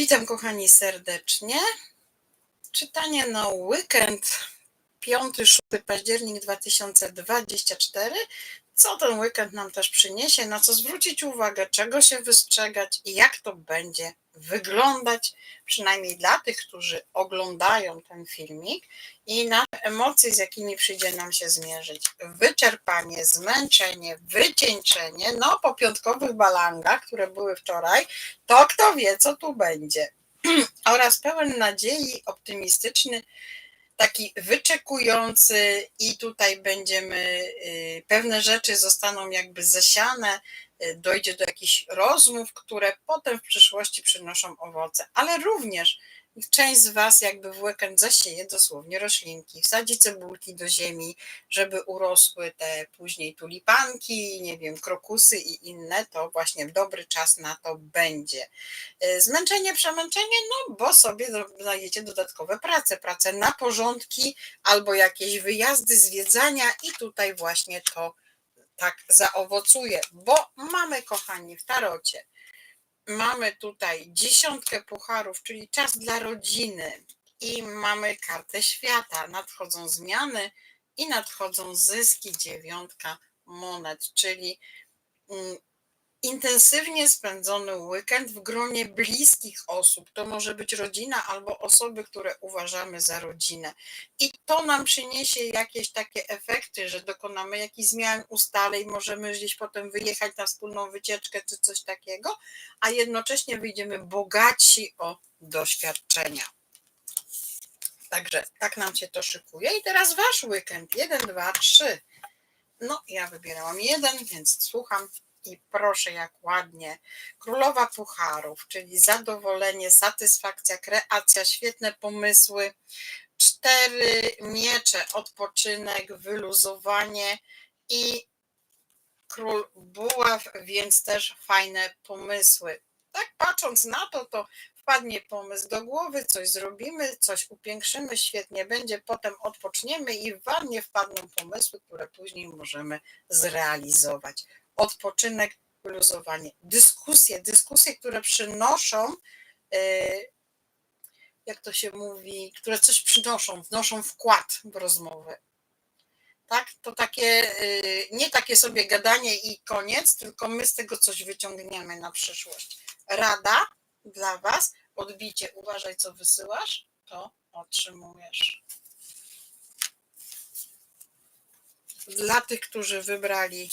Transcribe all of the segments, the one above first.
Witam kochani serdecznie. Czytanie na weekend 5-6 październik 2024. Co ten weekend nam też przyniesie, na co zwrócić uwagę, czego się wystrzegać i jak to będzie wyglądać, przynajmniej dla tych, którzy oglądają ten filmik i na emocje, z jakimi przyjdzie nam się zmierzyć. Wyczerpanie, zmęczenie, wycieńczenie, no po piątkowych balangach, które były wczoraj, to kto wie, co tu będzie. Oraz pełen nadziei, optymistyczny, taki wyczekujący i tutaj będziemy, y, pewne rzeczy zostaną jakby zasiane, y, dojdzie do jakichś rozmów, które potem w przyszłości przynoszą owoce, ale również część z Was jakby w weekend zasieje dosłownie roślinki, wsadzi cebulki do ziemi, żeby urosły te później tulipanki, nie wiem, krokusy i inne, to właśnie dobry czas na to będzie. E, zmęczenie, przemęczenie, no bo sobie znajdziecie dodatkowe prace, prace na porządki albo jakieś wyjazdy, zwiedzania. I tutaj właśnie to tak zaowocuje, bo mamy, kochani, w tarocie mamy tutaj dziesiątkę pucharów, czyli czas dla rodziny i mamy kartę świata. Nadchodzą zmiany i nadchodzą zyski, dziewiątka monet, czyli mm, intensywnie spędzony weekend w gronie bliskich osób. To może być rodzina albo osoby, które uważamy za rodzinę. I to nam przyniesie jakieś takie efekty, że dokonamy jakichś zmian, ustaleń, możemy gdzieś potem wyjechać na wspólną wycieczkę czy coś takiego, a jednocześnie wyjdziemy bogaci o doświadczenia. Także tak nam się to szykuje. I teraz wasz weekend. Jeden, dwa, trzy. No, ja wybierałam jeden, więc słucham i proszę jak ładnie. Królowa Pucharów, czyli zadowolenie, satysfakcja, kreacja, świetne pomysły. Cztery miecze, odpoczynek, wyluzowanie i król buław, więc też fajne pomysły. Tak patrząc na to, to wpadnie pomysł do głowy, coś zrobimy, coś upiększymy, świetnie będzie, potem odpoczniemy i w wannie wpadną pomysły, które później możemy zrealizować odpoczynek, wyluzowanie. Dyskusje, dyskusje, które przynoszą, e, jak to się mówi, które coś przynoszą, wnoszą wkład w rozmowę. Tak, to takie, e, nie takie sobie gadanie i koniec, tylko my z tego coś wyciągniemy na przyszłość. Rada dla Was, odbicie, uważaj co wysyłasz, to otrzymujesz. Dla tych, którzy wybrali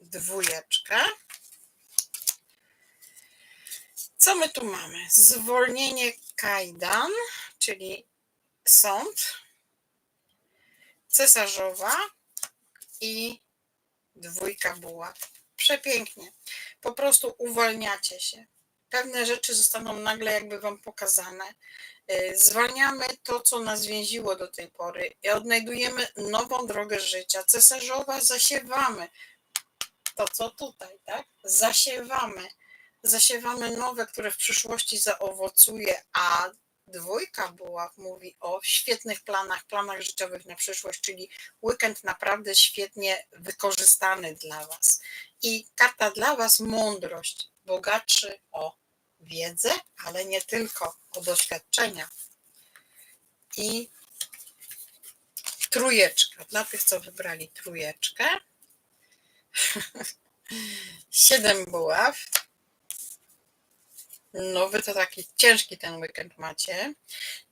dwójeczkę. Co my tu mamy? Zwolnienie kajdan, czyli sąd, cesarzowa i dwójka buław. Przepięknie. Po prostu uwalniacie się. Pewne rzeczy zostaną nagle jakby wam pokazane. Y, zwalniamy to, co nas więziło do tej pory i odnajdujemy nową drogę życia. Cesarzowa zasiewamy to, co tutaj, tak? Zasiewamy. Zasiewamy nowe, które w przyszłości zaowocuje, a dwójka była, mówi o świetnych planach, planach życiowych na przyszłość, czyli weekend naprawdę świetnie wykorzystany dla Was. I karta dla Was mądrość, bogatszy o wiedzę, ale nie tylko o doświadczenia. I trójeczka, dla tych, co wybrali trójeczkę. Siedem buław. No wy to taki ciężki ten weekend macie.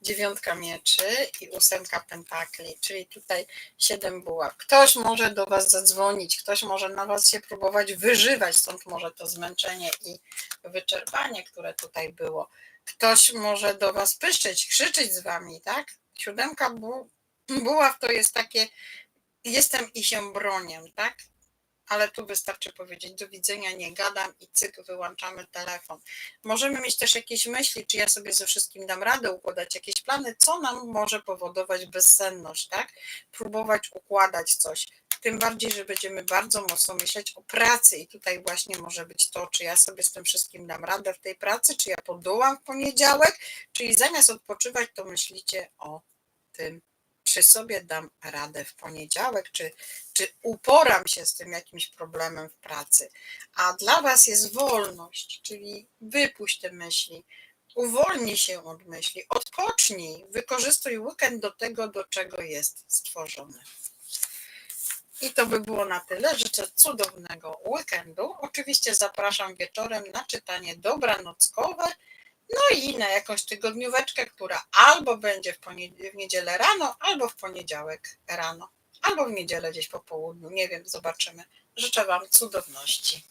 Dziewiątka mieczy i ósemka pentakli, czyli tutaj siedem buław. Ktoś może do was zadzwonić, ktoś może na was się próbować wyżywać, stąd może to zmęczenie i wyczerpanie, które tutaj było. Ktoś może do was pyszczeć, krzyczeć z wami, tak? Siódemka bu buław to jest takie jestem i się bronię, tak? Ale tu wystarczy powiedzieć do widzenia, nie gadam i cyk, wyłączamy telefon. Możemy mieć też jakieś myśli, czy ja sobie ze wszystkim dam radę układać jakieś plany, co nam może powodować bezsenność, tak? Próbować układać coś. Tym bardziej, że będziemy bardzo mocno myśleć o pracy i tutaj właśnie może być to, czy ja sobie z tym wszystkim dam radę w tej pracy, czy ja podołam w poniedziałek, czyli zamiast odpoczywać, to myślicie o tym czy sobie dam radę w poniedziałek, czy, czy uporam się z tym jakimś problemem w pracy. A dla Was jest wolność, czyli wypuść te myśli, Uwolnij się od myśli, odpocznij, wykorzystuj weekend do tego, do czego jest stworzony. I to by było na tyle. Życzę cudownego weekendu. Oczywiście zapraszam wieczorem na czytanie dobranockowe, no i na jakąś tygodnióweczkę, która albo będzie w, w niedzielę rano, albo w poniedziałek rano, albo w niedzielę gdzieś po południu. Nie wiem, zobaczymy. Życzę Wam cudowności.